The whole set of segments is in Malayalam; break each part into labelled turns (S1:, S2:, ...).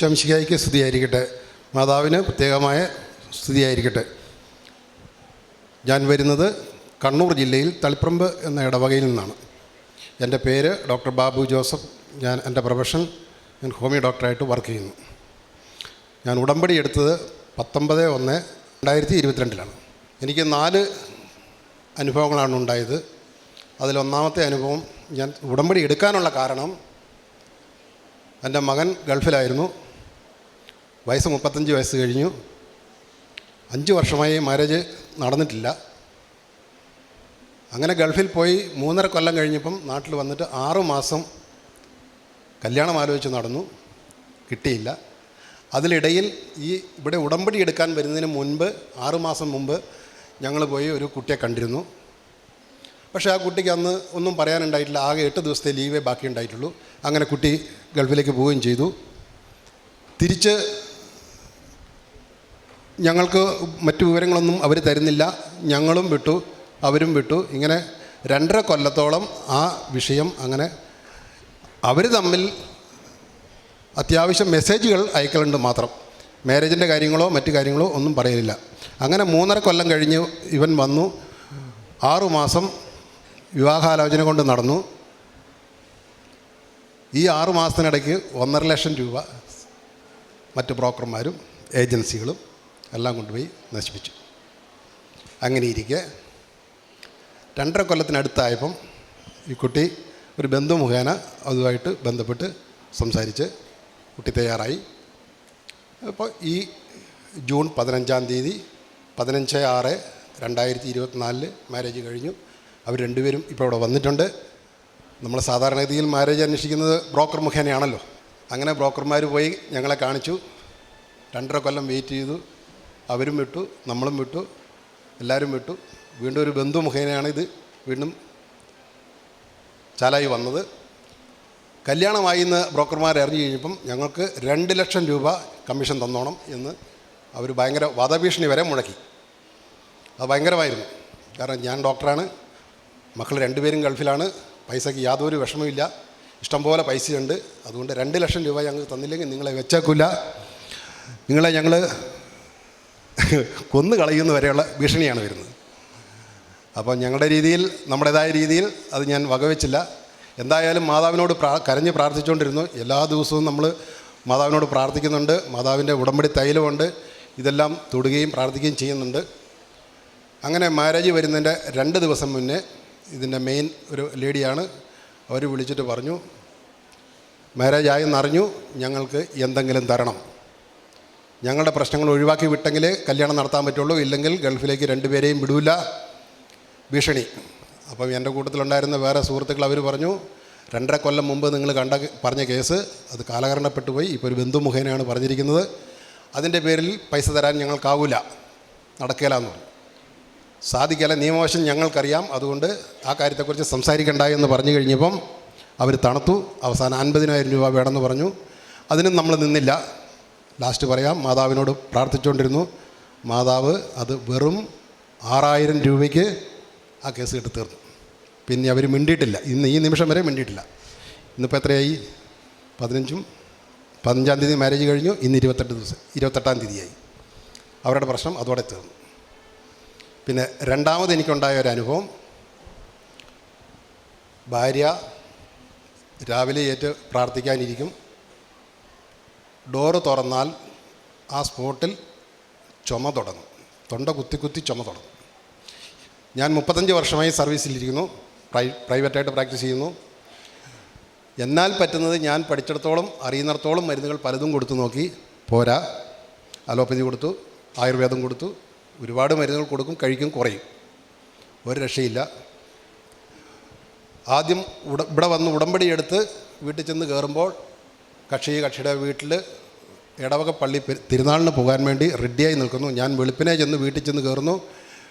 S1: ഈശോംശികായിക്ക് സ്തുതിയായിരിക്കട്ടെ. മാതാവിന് പ്രത്യേകമായ സ്തുതിയായിരിക്കട്ടെ. ഞാൻ വരുന്നത് കണ്ണൂർ ജില്ലയിൽ തളിപ്പറമ്പ് എന്ന ഇടവകയിൽ നിന്നാണ്. എന്റെ പേര് ഡോക്ടർ ബാബു ജോസഫ്. ഞാൻ എന്റെ പ്രൊഫഷൻ ഞാൻ ഹോമിയോ ഡോക്ടറായിട്ട് വർക്ക് ചെയ്യുന്നു. ഞാൻ ഉടമ്പടി എടുത്തത് പത്തൊമ്പത് ഒന്ന് രണ്ടായിരത്തി ഇരുപത്തിരണ്ടിലാണ് എനിക്ക് നാല് അനുഭവങ്ങളാണ് ഉണ്ടായത്. അതിലൊന്നാമത്തെ അനുഭവം ഞാൻ ഉടമ്പടി എടുക്കാനുള്ള കാരണം എന്റെ മകൻ ഗൾഫിലായിരുന്നു. വയസ്സ് മുപ്പത്തഞ്ച് വയസ്സ് കഴിഞ്ഞു. അഞ്ച് വർഷമായി മാരേജ് നടന്നിട്ടില്ല. അങ്ങനെ ഗൾഫിൽ പോയി മൂന്നര കൊല്ലം കഴിഞ്ഞപ്പം നാട്ടിൽ വന്നിട്ട് ആറു മാസം കല്യാണം ആലോചിച്ച് നടന്നു. കിട്ടിയില്ല. അതിലിടയിൽ ഈ ഇവിടെ ഉടമ്പടി എടുക്കാൻ വരുന്നതിന് മുൻപ് ആറുമാസം മുമ്പ് ഞങ്ങൾ പോയി ഒരു കുട്ടിയെ കണ്ടിരുന്നു. പക്ഷേ ആ കുട്ടിക്ക് അന്ന് ഒന്നും പറയാനുണ്ടായിട്ടില്ല. ആകെ എട്ട് ദിവസത്തെ ലീവേ ബാക്കി ഉണ്ടായിട്ടുള്ളൂ അങ്ങനെ കുട്ടി ഗൾഫിലേക്ക് പോവുകയും ചെയ്തു. തിരിച്ച് ഞങ്ങൾക്ക് മറ്റു വിവരങ്ങളൊന്നും അവർ തരുന്നില്ല. ഞങ്ങളും വിട്ടു അവരും വിട്ടു. ഇങ്ങനെ രണ്ടര കൊല്ലത്തോളം ആ വിഷയം അങ്ങനെ അവർ തമ്മിൽ അത്യാവശ്യം മെസ്സേജുകൾ അയക്കലുണ്ട് മാത്രം. മാരേജിന്റെ കാര്യങ്ങളോ മറ്റു കാര്യങ്ങളോ ഒന്നും പറയലില്ല. അങ്ങനെ മൂന്നര കൊല്ലം കഴിഞ്ഞ് ഇവൻ വന്നു. ആറുമാസം വിവാഹാലോചന കൊണ്ട് നടന്നു. ഈ ആറുമാസത്തിനിടയ്ക്ക് ഒന്നര ലക്ഷം രൂപ മറ്റ് ബ്രോക്കർമാരും ഏജൻസികളും എല്ലാം കൊണ്ടുപോയി നശിപ്പിച്ചു. അങ്ങനെ ഇരിക്കെ രണ്ടര കൊല്ലത്തിനടുത്തായപ്പം ഈ കുട്ടി ഒരു ബന്ധു മുഖേന അതുമായിട്ട് ബന്ധപ്പെട്ട് സംസാരിച്ച് കുട്ടി തയ്യാറായി. അപ്പോൾ ഈ ജൂൺ പതിനഞ്ചാം തീയതി പതിനഞ്ച് ആറ് രണ്ടായിരത്തി ഇരുപത്തിനാലിൽ മാരേജ് കഴിഞ്ഞു. അവർ രണ്ടുപേരും ഇപ്പോൾ ഇവിടെ വന്നിട്ടുണ്ട്. നമ്മൾ സാധാരണഗതിയിൽ മാരേജ് അന്വേഷിക്കുന്നത് ബ്രോക്കർ മുഖേനയാണല്ലോ. അങ്ങനെ ബ്രോക്കർമാർ പോയി ഞങ്ങളെ കാണിച്ചു. രണ്ടര കൊല്ലം വെയിറ്റ് ചെയ്തു. അവരും വിട്ടു നമ്മളും വിട്ടു എല്ലാവരും വിട്ടു. വീണ്ടും ഒരു ബന്ധു മുഖേനയാണ് ഇത് വീണ്ടും ചാലായി വന്നത്. കല്യാണമായി എന്ന് ബ്രോക്കർമാർ അറിഞ്ഞു കഴിഞ്ഞപ്പം ഞങ്ങൾക്ക് രണ്ട് ലക്ഷം രൂപ കമ്മീഷൻ തന്നോണം എന്ന് അവർ ഭയങ്കര വധഭീഷണി വരെ മുഴക്കി. അത് ഭയങ്കരമായിരുന്നു. കാരണം ഞാൻ ഡോക്ടറാണ്. മക്കൾ രണ്ടുപേരും ഗൾഫിലാണ്. പൈസയ്ക്ക് യാതൊരു വിഷമമില്ല ഇഷ്ടംപോലെ പൈസയുണ്ട്. അതുകൊണ്ട് രണ്ട് ലക്ഷം രൂപ ഞങ്ങൾക്ക് തന്നില്ലെങ്കിൽ നിങ്ങളെ വെച്ചേക്കില്ല നിങ്ങളെ ഞങ്ങൾ കൊന്നു കളയുന്ന വരെയുള്ള ഭീഷണിയാണ് വരുന്നത്. അപ്പോൾ ഞങ്ങളുടെ രീതിയിൽ നമ്മുടേതായ രീതിയിൽ അത് ഞാൻ വകവെച്ചില്ല. എന്തായാലും മാതാവിനോട് പ്രാ കരഞ്ഞ് പ്രാർത്ഥിച്ചുകൊണ്ടിരുന്നു. എല്ലാ ദിവസവും നമ്മൾ മാതാവിനോട് പ്രാർത്ഥിക്കുന്നുണ്ട്. മാതാവിന്റെ ഉടമ്പടി തൈലമുണ്ട്. ഇതെല്ലാം തൊടുകയും പ്രാർത്ഥിക്കുകയും ചെയ്യുന്നുണ്ട്. അങ്ങനെ മാരേജ് വരുന്നതിന്റെ രണ്ട് ദിവസം മുന്നേ ഇതിന്റെ മെയിൻ ഒരു ലേഡിയാണ്. അവർ വിളിച്ചിട്ട് പറഞ്ഞു മാരേജ് ആയെന്നറിഞ്ഞു. ഞങ്ങൾക്ക് എന്തെങ്കിലും തരണം. ഞങ്ങളുടെ പ്രശ്നങ്ങൾ ഒഴിവാക്കി വിട്ടെങ്കിലേ കല്യാണം നടത്താൻ പറ്റുള്ളൂ. ഇല്ലെങ്കിൽ ഗൾഫിലേക്ക് രണ്ടുപേരെയും വിടൂല. ഭീഷണി. അപ്പം എന്റെ കൂട്ടത്തിലുണ്ടായിരുന്ന വേറെ സുഹൃത്തുക്കൾ അവർ പറഞ്ഞു രണ്ടര കൊല്ലം മുമ്പ് നിങ്ങൾ കണ്ട പറഞ്ഞ കേസ് അത് കാലഹരണപ്പെട്ടു പോയി. ഇപ്പോൾ ഒരു ബന്ധു മുഖേനയാണ് പറഞ്ഞിരിക്കുന്നത്. അതിന്റെ പേരിൽ പൈസ തരാൻ ഞങ്ങൾക്കാവില്ല നടക്കില്ല എന്ന് പറഞ്ഞു. സാധിക്കില്ല നിയമവശം ഞങ്ങൾക്കറിയാം. അതുകൊണ്ട് ആ കാര്യത്തെക്കുറിച്ച് സംസാരിക്കണ്ട എന്ന് പറഞ്ഞു കഴിഞ്ഞപ്പം അവർ തണുത്തു. അവസാനം അൻപതിനായിരം രൂപ വേണമെന്ന് പറഞ്ഞു. അതിനും നമ്മൾ നിന്നില്ല. ലാസ്റ്റ് പറയാം. മാതാവിനോട് പ്രാർത്ഥിച്ചുകൊണ്ടിരുന്നു. മാതാവ് അത് വെറും ആറായിരം രൂപയ്ക്ക് ആ കേസ് കെട്ടി തീർന്നു. പിന്നെ അവർ മിണ്ടിയിട്ടില്ല. ഇന്ന് ഈ നിമിഷം വരെ മിണ്ടിയിട്ടില്ല. ഇന്നിപ്പോൾ എത്രയായി? പതിനഞ്ചും പതിനഞ്ചാം തീയതി മാരേജ് കഴിഞ്ഞു. ഇന്ന് ഇരുപത്തെട്ട് ദിവസം ഇരുപത്തെട്ടാം തീയതിയായി. അവരുടെ പ്രശ്നം അതോടെ തീർന്നു. പിന്നെ രണ്ടാമത് എനിക്കുണ്ടായ ഒരു അനുഭവം. ഭാര്യ രാവിലെ ഏറ്റ് പ്രാർത്ഥിക്കാനിരിക്കും. ഡോറ് തുറന്നാൽ ആ സ്പോട്ടിൽ ചുമ തുടങ്ങും. തൊണ്ട കുത്തി കുത്തി ചുമ തുടങ്ങും. ഞാൻ മുപ്പത്തഞ്ച് വർഷമായി സർവീസിലിരിക്കുന്നു. പ്രൈ പ്രൈവറ്റായിട്ട് പ്രാക്ടീസ് ചെയ്യുന്നു. എന്നാൽ പറ്റുന്നത് ഞാൻ പഠിച്ചിടത്തോളം അറിയുന്നിടത്തോളം മരുന്നുകൾ പലതും കൊടുത്തു നോക്കി. പോരാ. അലോപ്പതി കൊടുത്തു ആയുർവേദം കൊടുത്തു. ഒരുപാട് മരുന്നുകൾ കൊടുക്കും കഴിക്കും കുറയും. ഒരു രക്ഷയില്ല. ആദ്യം ഇവിടെ വന്ന് ഉടമ്പടി എടുത്ത് വീട്ടിൽ ചെന്ന് കയറുമ്പോൾ കക്ഷി കക്ഷിയുടെ വീട്ടിൽ ഇടവക പള്ളി തിരുനാളിന് പോകാൻ വേണ്ടി റെഡിയായി നിൽക്കുന്നു. ഞാൻ വെളുപ്പിനെ ചെന്ന് വീട്ടിൽ ചെന്ന് കയറുന്നു.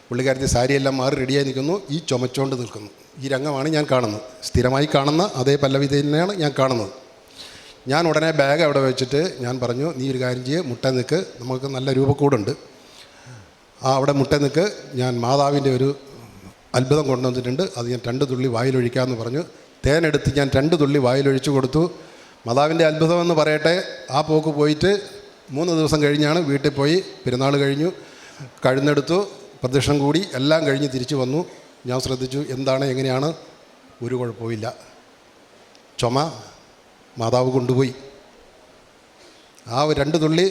S1: പുള്ളിക്കാരത്തി സാരിയെല്ലാം മാറി റെഡിയായി നിൽക്കുന്നു. ഈ ചുമച്ചുകൊണ്ട് നിൽക്കുന്നു. ഈ രംഗമാണ് ഞാൻ കാണുന്നത്. സ്ഥിരമായി കാണുന്ന അതേ പല്ലവി തന്നെയാണ് ഞാൻ കാണുന്നത്. ഞാൻ ഉടനെ ബാഗ് അവിടെ വെച്ചിട്ട് ഞാൻ പറഞ്ഞു നീ ഒരു കാര്യം ചെയ്യ് മുട്ട നിൽക്ക് നമുക്ക് നല്ല രൂപക്കൂടുണ്ട്. ആ അവിടെ മുട്ട നിൽക്ക് ഞാൻ മാതാവിന്റെ ഒരു അത്ഭുതം കൊണ്ടുവന്നിട്ടുണ്ട്. അത് ഞാൻ രണ്ട് തുള്ളി വായിലൊഴിക്കാമെന്ന് പറഞ്ഞു. തേനെടുത്ത് ഞാൻ രണ്ട് തുള്ളി വായിലൊഴിച്ചു കൊടുത്തു. മാതാവിന്റെ അത്ഭുതമെന്ന് പറയട്ടെ ആ പോക്ക് പോയിട്ട് മൂന്ന് ദിവസം കഴിഞ്ഞാണ് വീട്ടിൽ പോയി പെരുന്നാൾ കഴിഞ്ഞു കഴുന്നെടുത്തു പ്രദക്ഷിണം കൂടി എല്ലാം കഴിഞ്ഞ് തിരിച്ചു വന്നു. ഞാൻ ശ്രദ്ധിച്ചു എന്താണ് എങ്ങനെയാണ്? ഒരു കുഴപ്പമില്ല ചുമ മാതാവ് കൊണ്ടുപോയി. ആ രണ്ട് തുള്ളി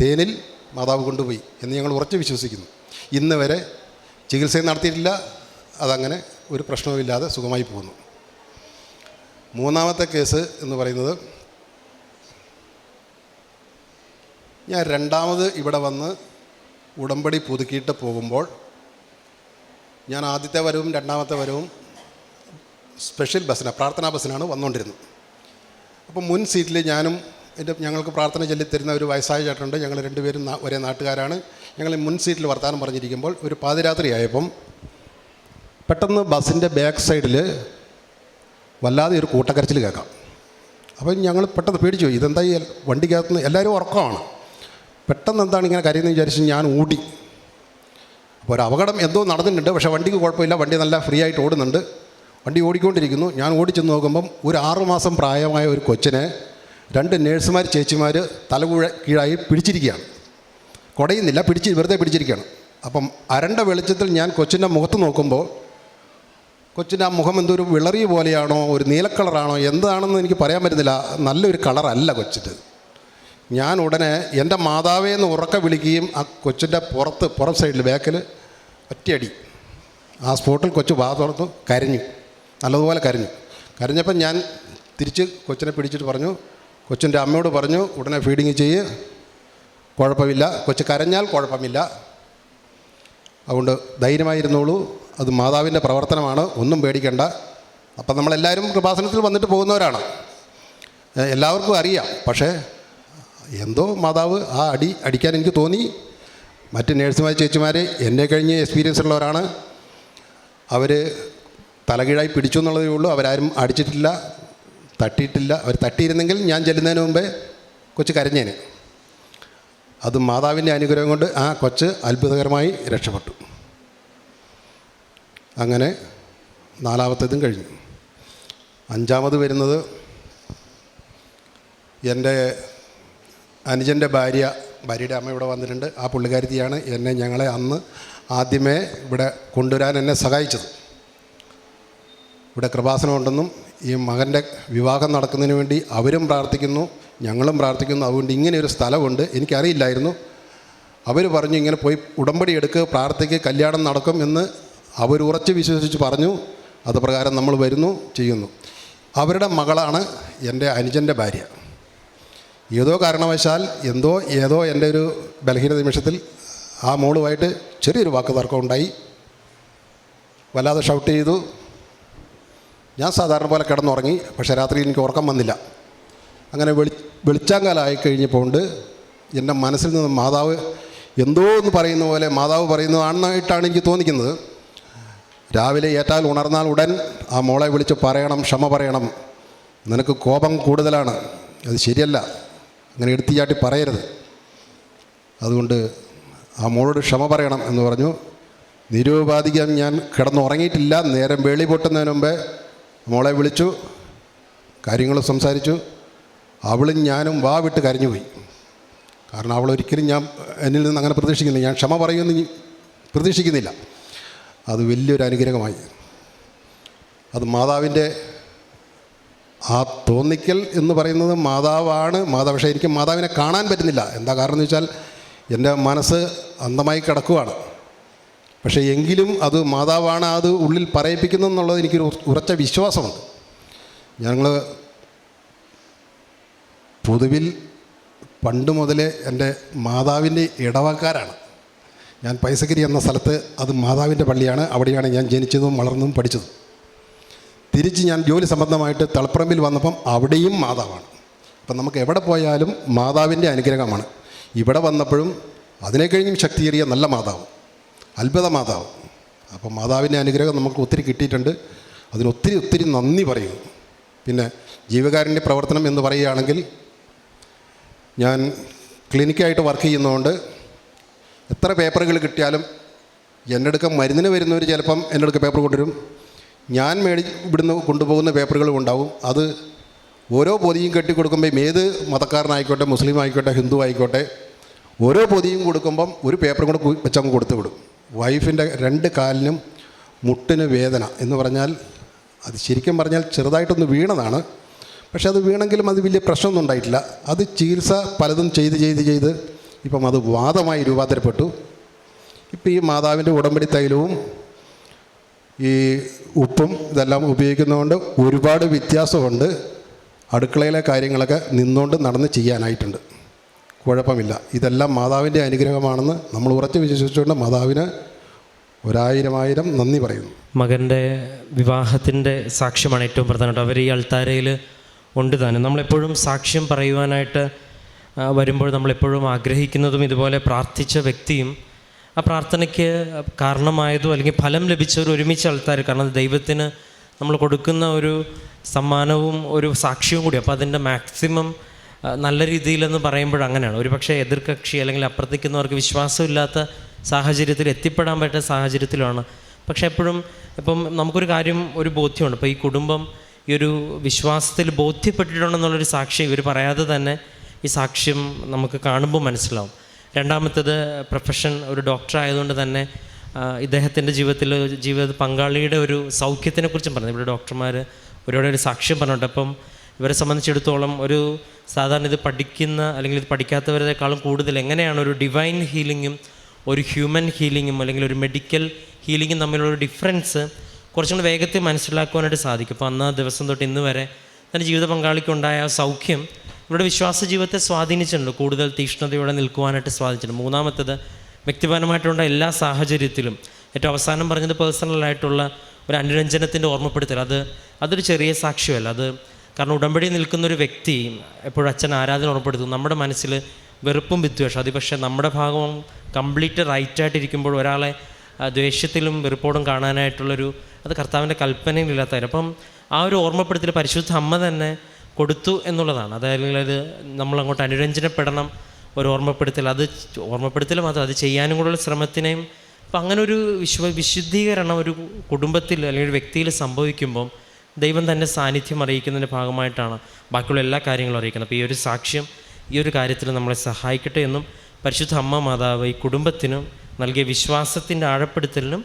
S1: തേനിൽ മാതാവ് കൊണ്ടുപോയി എന്ന് ഞങ്ങൾ ഉറച്ചു വിശ്വസിക്കുന്നു. ഇന്ന് വരെ ചികിത്സയും നടത്തിയിട്ടില്ല അതങ്ങനെ ഒരു പ്രശ്നവുമില്ലാതെ സുഖമായി പോകുന്നു. മൂന്നാമത്തെ കേസ് എന്ന് പറയുന്നത് ഞാൻ രണ്ടാമത് ഇവിടെ വന്ന് ഉടമ്പടി പുതുക്കിയിട്ട് പോകുമ്പോൾ ഞാൻ ആദ്യത്തെ വരവും രണ്ടാമത്തെ വരവും സ്പെഷ്യൽ ബസ്സിനാണ് പ്രാർത്ഥനാ ബസ്സിനാണ് വന്നുകൊണ്ടിരുന്നത്. അപ്പോൾ മുൻ സീറ്റിൽ ഞാനും എന്റെ ഞങ്ങൾക്ക് പ്രാർത്ഥന ചൊല്ലിത്തരുന്ന ഒരു വയസ്സായ ചേട്ടനുണ്ട്. ഞങ്ങൾ രണ്ടുപേരും ഒരേ നാട്ടുകാരാണ്. ഞങ്ങൾ മുൻ സീറ്റിൽ വർത്തമാനം പറഞ്ഞിരിക്കുമ്പോൾ ഒരു പാതിരാത്രി ആയപ്പം പെട്ടെന്ന് ബസ്സിന്റെ ബാക്ക് സൈഡിൽ വല്ലാതെ ഒരു കൂട്ടക്കരച്ചിൽ കേൾക്കാം. അപ്പം ഞങ്ങൾ പെട്ടെന്ന് പേടിച്ചു ഇതെന്താ ഈ വണ്ടിക്കകത്ത് എല്ലാവരും ഉറക്കമാണ്. പെട്ടെന്ന് എന്താണ് ഇങ്ങനെ കരയെന്ന് വിചാരിച്ച് ഞാൻ ഓടി അപ്പോൾ ഒരു അപകടം എന്തോ നടന്നിട്ടുണ്ട്. പക്ഷേ വണ്ടിക്ക് കുഴപ്പമില്ല. വണ്ടി നല്ല ഫ്രീ ആയിട്ട് ഓടുന്നുണ്ട്. വണ്ടി ഓടിക്കൊണ്ടിരിക്കുന്നു. ഞാൻ ഓടിച്ചെന്ന് നോക്കുമ്പം ഒരു ആറുമാസം പ്രായമായ ഒരു കൊച്ചിനെ രണ്ട് നേഴ്സുമാർ ചേച്ചിമാർ തലകുഴ കീഴായി പിടിച്ചിരിക്കുകയാണ്. കുടയുന്നില്ല. പിടിച്ച് വെറുതെ പിടിച്ചിരിക്കുകയാണ്. അപ്പം അരണ്ട വെളിച്ചത്തിൽ ഞാൻ കൊച്ചിന്റെ മുഖത്ത് നോക്കുമ്പോൾ കൊച്ചിന്റെ ആ മുഖം എന്തോ ഒരു വിളറി പോലെയാണോ ഒരു നീലക്കളറാണോ കളറാണോ എന്താണെന്ന് എനിക്ക് പറയാൻ പറ്റുന്നില്ല. നല്ലൊരു കളറല്ല കൊച്ചിന്റെ ഞാൻ ഉടനെ എന്റെ മാതാവേ എന്ന് ഉറക്കെ വിളിക്കുകയും ആ കൊച്ചിന്റെ പുറത്ത് പുറം സൈഡിൽ ബാക്കിൽ ഒറ്റയടി. ആ സ്പോട്ടിൽ കൊച്ചു വാ തുറന്നു കരഞ്ഞു. നല്ലതുപോലെ കരഞ്ഞു. കരഞ്ഞപ്പം ഞാൻ തിരിച്ച് കൊച്ചിനെ പിടിച്ചിട്ട് പറഞ്ഞു കൊച്ചിന്റെ അമ്മയോട് പറഞ്ഞു ഉടനെ ഫീഡിങ് ചെയ്യ്. കുഴപ്പമില്ല. കൊച്ചു കരഞ്ഞാൽ കുഴപ്പമില്ല. അതുകൊണ്ട് ധൈര്യമായിരുന്നോളൂ. അത് മാതാവിന്റെ പ്രവർത്തനമാണ് ഒന്നും പേടിക്കേണ്ട. അപ്പം നമ്മളെല്ലാവരും കൃപാസനത്തിൽ വന്നിട്ട് പോകുന്നവരാണ്. എല്ലാവർക്കും അറിയാം. പക്ഷേ എന്തോ മാതാവ് ആ അടി അടിക്കാൻ എനിക്ക് തോന്നി. മറ്റ് നേഴ്സുമാർ ചേച്ചിമാർ എന്നെ കഴിഞ്ഞ് എക്സ്പീരിയൻസ് ഉള്ളവരാണ്. അവർ തലകീഴായി പിടിച്ചു എന്നുള്ളതേ ഉള്ളൂ. അവരാരും അടിച്ചിട്ടില്ല തട്ടിയിട്ടില്ല. അവർ തട്ടിയിരുന്നെങ്കിൽ ഞാൻ ചെല്ലുന്നതിന് മുമ്പേ കൊച്ചു കരഞ്ഞേന്. അത് മാതാവിന്റെ അനുഗ്രഹം കൊണ്ട് ആ കൊച്ച് അത്ഭുതകരമായി രക്ഷപ്പെട്ടു. അങ്ങനെ നാലാമത്തേതും കഴിഞ്ഞു. അഞ്ചാമത് വരുന്നത് എന്റെ അനുജന്റെ ഭാര്യ ഭാര്യയുടെ അമ്മ ഇവിടെ വന്നിട്ടുണ്ട്. ആ പുള്ളിക്കാരത്തിയാണ് എന്നെ ഞങ്ങളെ അന്ന് ആദ്യമേ ഇവിടെ കൊണ്ടുവരാൻ എന്നെ സഹായിച്ചത്. ഇവിടെ കൃപാസനമുണ്ടെന്നും ഈ മകന്റെ വിവാഹം നടക്കുന്നതിന് വേണ്ടി അവരും പ്രാർത്ഥിക്കുന്നു ഞങ്ങളും പ്രാർത്ഥിക്കുന്നു. അതുകൊണ്ട് ഇങ്ങനെ ഒരു സ്ഥലമുണ്ട്. എനിക്കറിയില്ലായിരുന്നു. അവർ പറഞ്ഞു ഇങ്ങനെ പോയി ഉടമ്പടി എടുക്കുക പ്രാർത്ഥിക്കുക കല്യാണം നടക്കും എന്ന് അവർ ഉറച്ച് വിശ്വസിച്ച് പറഞ്ഞു അത് പ്രകാരം നമ്മൾ വരുന്നു ചെയ്യുന്നു. അവരുടെ മകളാണ് എന്റെ അനുജന്റെ ഭാര്യ. ഏതോ കാരണവശാൽ എന്തോ ഏതോ എന്റെ ഒരു ബലഹീന നിമിഷത്തിൽ ആ മോളുമായിട്ട് ചെറിയൊരു വാക്ക് തർക്കം ഉണ്ടായി. വല്ലാതെ ഷൗട്ട് ചെയ്തു. ഞാൻ സാധാരണ പോലെ കിടന്നുറങ്ങി പക്ഷേ രാത്രി എനിക്ക് ഉറക്കം വന്നില്ല. അങ്ങനെ വെളി വെളിച്ചാങ്കാലമായി കഴിഞ്ഞപ്പോൾ കൊണ്ട് എന്റെ മനസ്സിൽ നിന്ന് മാതാവ് എന്തോ എന്ന് പറയുന്ന പോലെ മാതാവ് പറയുന്നതാണെന്നായിട്ടാണ് എനിക്ക് തോന്നിക്കുന്നത്. രാവിലെ ഏറ്റാൽ ഉണർന്നാൽ ഉടൻ ആ മോളെ വിളിച്ച് പറയണം ക്ഷമ പറയണം. നിനക്ക് കോപം കൂടുതലാണ്. അത് ശരിയല്ല. അങ്ങനെ എടുത്തിച്ചാട്ടി പറയരുത്. അതുകൊണ്ട് ആ മോളോട് ക്ഷമ പറയണം എന്ന് പറഞ്ഞു. നിരൂപാധികം ഞാൻ കിടന്നുറങ്ങിയിട്ടില്ല. നേരം വെളി പൊട്ടുന്നതിന് മുമ്പേ മോളെ വിളിച്ചു കാര്യങ്ങൾ സംസാരിച്ചു. അവളും ഞാനും വാ വിട്ട് കരഞ്ഞുപോയി കാരണം അവൾ ഒരിക്കലും ഞാൻ എന്നിൽ നിന്ന് അങ്ങനെ പ്രതീക്ഷിക്കുന്നില്ല. ഞാൻ ക്ഷമ പറയുമെന്ന് പ്രതീക്ഷിക്കുന്നില്ല. അത് വലിയൊരു അനുഗ്രഹമായി. അത് മാതാവിന്റെ ആ തോന്നിക്കൽ എന്ന് പറയുന്നത് മാതാവാണ്. മാതാവ് പക്ഷേ എനിക്ക് മാതാവിനെ കാണാൻ പറ്റുന്നില്ല. എന്താ കാരണം എന്ന് വെച്ചാൽ എന്റെ മനസ്സ് അന്ധമായി കിടക്കുവാണ്. പക്ഷേ എങ്കിലും അത് മാതാവാണ് അത് ഉള്ളിൽ പറയിപ്പിക്കുന്നത് എന്നുള്ളത് എനിക്കൊരു ഉറച്ച വിശ്വാസമുണ്ട്. ഞങ്ങൾ പൊതുവിൽ പണ്ട് മുതലേ എന്റെ മാതാവിന്റെ ഇടവക്കാരാണ്. ഞാൻ പൈസഗിരി എന്ന സ്ഥലത്ത് അത് മാതാവിന്റെ പള്ളിയാണ്. അവിടെയാണ് ഞാൻ ജനിച്ചതും വളർന്നതും പഠിച്ചതും. തിരിച്ച് ഞാൻ ജോലി സംബന്ധമായിട്ട് തളപ്പറമ്പിൽ വന്നപ്പം അവിടെയും മാതാവാണ്. അപ്പം നമുക്ക് എവിടെ പോയാലും മാതാവിന്റെ അനുഗ്രഹമാണ്. ഇവിടെ വന്നപ്പോഴും അതിനെ കഴിഞ്ഞും ശക്തിയേറിയ നല്ല മാതാവ് അത്ഭുത മാതാവ്. അപ്പം മാതാവിന്റെ അനുഗ്രഹം നമുക്ക് ഒത്തിരി കിട്ടിയിട്ടുണ്ട്. അതിനൊത്തിരി ഒത്തിരി നന്ദി പറയുന്നു. പിന്നെ ജീവകാരുണ്യ പ്രവർത്തനം എന്ന് പറയുകയാണെങ്കിൽ ഞാൻ ക്ലിനിക്കായിട്ട് വർക്ക് ചെയ്യുന്നതുകൊണ്ട് എത്ര പേപ്പറുകൾ കിട്ടിയാലും എന്റെ അടുക്ക മരുന്നിന് വരുന്നവർ ചിലപ്പം എന്റെ അടുക്ക പേപ്പർ കൊണ്ടുവരും. ഞാൻ മേടി ഇവിടുന്ന് കൊണ്ടുപോകുന്ന പേപ്പറുകളും ഉണ്ടാവും. അത് ഓരോ പൊതിയും കെട്ടിക്കൊടുക്കുമ്പോൾ ഏത് മതക്കാരനായിക്കോട്ടെ മുസ്ലിം ആയിക്കോട്ടെ ഹിന്ദു ആയിക്കോട്ടെ ഓരോ പൊതിയും കൊടുക്കുമ്പം ഒരു പേപ്പറും കൂടെ വെച്ചങ്ങ് കൊടുത്തു വിടും. വൈഫിന്റെ രണ്ട് കാലിനും മുട്ടിന് വേദന എന്ന് പറഞ്ഞാൽ അത് ശരിക്കും പറഞ്ഞാൽ ചെറുതായിട്ടൊന്ന് വീണതാണ്. പക്ഷേ അത് വീണെങ്കിലും അത് വലിയ പ്രശ്നമൊന്നും ഉണ്ടായിട്ടില്ല. അത് ചികിത്സ പലതും ചെയ്ത് ചെയ്ത് ചെയ്ത് ഇപ്പം അത് വാദമായി രൂപാന്തരപ്പെട്ടു. ഇപ്പം ഈ മാതാവിന്റെ ഉടമ്പടി തൈലവും ഈ ഉപ്പും ഇതെല്ലാം ഉപയോഗിക്കുന്നതുകൊണ്ട് ഒരുപാട് വ്യത്യാസമുണ്ട്. അടുക്കളയിലെ കാര്യങ്ങളൊക്കെ നിന്നുകൊണ്ട് നടന്ന് ചെയ്യാനായിട്ടുണ്ട്. കുഴപ്പമില്ല. ഇതെല്ലാം മാതാവിന്റെ അനുഗ്രഹമാണെന്ന് നമ്മൾ ഉറച്ചു വിശ്വസിച്ചുകൊണ്ട് മാതാവിന് ഒരായിരം ആയിരം നന്ദി പറയുന്നു.
S2: മകന്റെ വിവാഹത്തിന്റെ സാക്ഷ്യമാണ് ഏറ്റവും പ്രധാനമായിട്ട്. അവർ ഈ അൾത്താരയിൽ ഉണ്ട് താനും. നമ്മളെപ്പോഴും സാക്ഷ്യം പറയുവാനായിട്ട് വരുമ്പോൾ നമ്മളെപ്പോഴും ആഗ്രഹിക്കുന്നതും ഇതുപോലെ പ്രാർത്ഥിച്ച വ്യക്തിയും ആ പ്രാർത്ഥനയ്ക്ക് കാരണമായതും അല്ലെങ്കിൽ ഫലം ലഭിച്ചവർ ഒരുമിച്ച് ആൾക്കാർ. കാരണം ദൈവത്തിന് നമ്മൾ കൊടുക്കുന്ന ഒരു സമ്മാനവും ഒരു സാക്ഷ്യവും കൂടി. അപ്പോൾ അതിന്റെ മാക്സിമം നല്ല രീതിയിലെന്ന് പറയുമ്പോൾ അങ്ങനെയാണ്. ഒരു പക്ഷേ എതിർകക്ഷി അല്ലെങ്കിൽ അപ്രതിക്കുന്നവർക്ക് വിശ്വാസമില്ലാത്ത സാഹചര്യത്തിൽ എത്തിപ്പെടാൻ പറ്റുന്ന സാഹചര്യത്തിലാണ്. പക്ഷേ എപ്പോഴും ഇപ്പം നമുക്കൊരു കാര്യം ഒരു ബോധ്യമുണ്ട്. ഇപ്പോൾ ഈ കുടുംബം ഈ ഒരു വിശ്വാസത്തിൽ ബോധ്യപ്പെട്ടിട്ടുണ്ടെന്നുള്ളൊരു സാക്ഷി ഇവർ പറയാതെ തന്നെ ഈ സാക്ഷ്യം നമുക്ക് കാണുമ്പോൾ മനസ്സിലാവും. രണ്ടാമത്തേത് പ്രൊഫഷൻ ഒരു ഡോക്ടർ ആയതുകൊണ്ട് തന്നെ ഇദ്ദേഹത്തിന്റെ ജീവിതത്തിൽ ജീവിത പങ്കാളിയുടെ ഒരു സൗഖ്യത്തിനെക്കുറിച്ചും പറഞ്ഞു. ഇവിടെ ഡോക്ടർമാർ ഒരുപാട് ഒരു സാക്ഷ്യം പറഞ്ഞിട്ടുണ്ട്. അപ്പം ഇവരെ സംബന്ധിച്ചിടത്തോളം ഒരു സാധാരണ ഇത് പഠിക്കുന്ന അല്ലെങ്കിൽ ഇത് പഠിക്കാത്തവരെക്കാളും കൂടുതൽ എങ്ങനെയാണ് ഒരു ഡിവൈൻ ഹീലിങ്ങും ഒരു ഹ്യൂമൻ ഹീലിങ്ങും അല്ലെങ്കിൽ ഒരു മെഡിക്കൽ ഹീലിങ്ങും തമ്മിലുള്ള ഡിഫറൻസ് കുറച്ചും കൂടി വേഗത്തിൽ മനസ്സിലാക്കുവാനായിട്ട് സാധിക്കും. അപ്പോൾ അന്ന് ദിവസം തൊട്ട് ഇന്ന് വരെ തന്റെ ജീവിത പങ്കാളിക്കുണ്ടായ സൗഖ്യം ഇവരുടെ വിശ്വാസ ജീവിതത്തെ സ്വാധീനിച്ചിട്ടുണ്ട്. കൂടുതൽ തീക്ഷ്ണതയോടെ നിൽക്കുവാനായിട്ട് സ്വാധീനിച്ചിട്ടുണ്ട്. മൂന്നാമത്തത് വ്യക്തിപരമായിട്ടുള്ള എല്ലാ സാഹചര്യത്തിലും ഏറ്റവും അവസാനം പറഞ്ഞത് പേഴ്സണലായിട്ടുള്ള ഒരു അനുരഞ്ജനത്തിന്റെ ഓർമ്മപ്പെടുത്തൽ. അത് അതൊരു ചെറിയ സാക്ഷ്യമല്ല. അത് കാരണം ഉടമ്പടി നിൽക്കുന്ന ഒരു വ്യക്തി എപ്പോഴും അച്ഛൻ ആരാധന ഓർമ്മപ്പെടുത്തും നമ്മുടെ മനസ്സിൽ വെറുപ്പും വിദ്വേഷം. അത് പക്ഷേ നമ്മുടെ ഭാഗം കംപ്ലീറ്റ് റൈറ്റായിട്ടിരിക്കുമ്പോൾ ഒരാളെ ദ്വേഷ്യത്തിലും വെറുപ്പോടും കാണാനായിട്ടുള്ളൊരു അത് കർത്താവിന്റെ കൽപ്പനയിലില്ലാത്തതായിരുന്നു. അപ്പം ആ ഒരു ഓർമ്മപ്പെടുത്തൽ പരിശുദ്ധ അമ്മ തന്നെ കൊടുത്തു എന്നുള്ളതാണ്. അതായത് അത് നമ്മളങ്ങോട്ട് അനുരഞ്ജനപ്പെടണം ഒരു ഓർമ്മപ്പെടുത്തൽ. അത് ഓർമ്മപ്പെടുത്തൽ മാത്രം അത് ചെയ്യാനും കൂടെയുള്ള ശ്രമത്തിനെയും അപ്പം അങ്ങനെ ഒരു വിശ്വ വിശുദ്ധീകരണം ഒരു കുടുംബത്തിൽ അല്ലെങ്കിൽ ഒരു വ്യക്തിയിൽ സംഭവിക്കുമ്പം ദൈവം തന്നെ സാന്നിധ്യം അറിയിക്കുന്നതിന്റെ ഭാഗമായിട്ടാണ് ബാക്കിയുള്ള എല്ലാ കാര്യങ്ങളും അറിയിക്കുന്നത്. അപ്പോൾ ഈ ഒരു സാക്ഷ്യം ഈ ഒരു കാര്യത്തിൽ നമ്മളെ സഹായിക്കട്ടെ എന്നും പരിശുദ്ധ അമ്മ മാതാവ് ഈ കുടുംബത്തിനും നൽകിയ വിശ്വാസത്തിന്റെ ആഴപ്പെടുത്തലിനും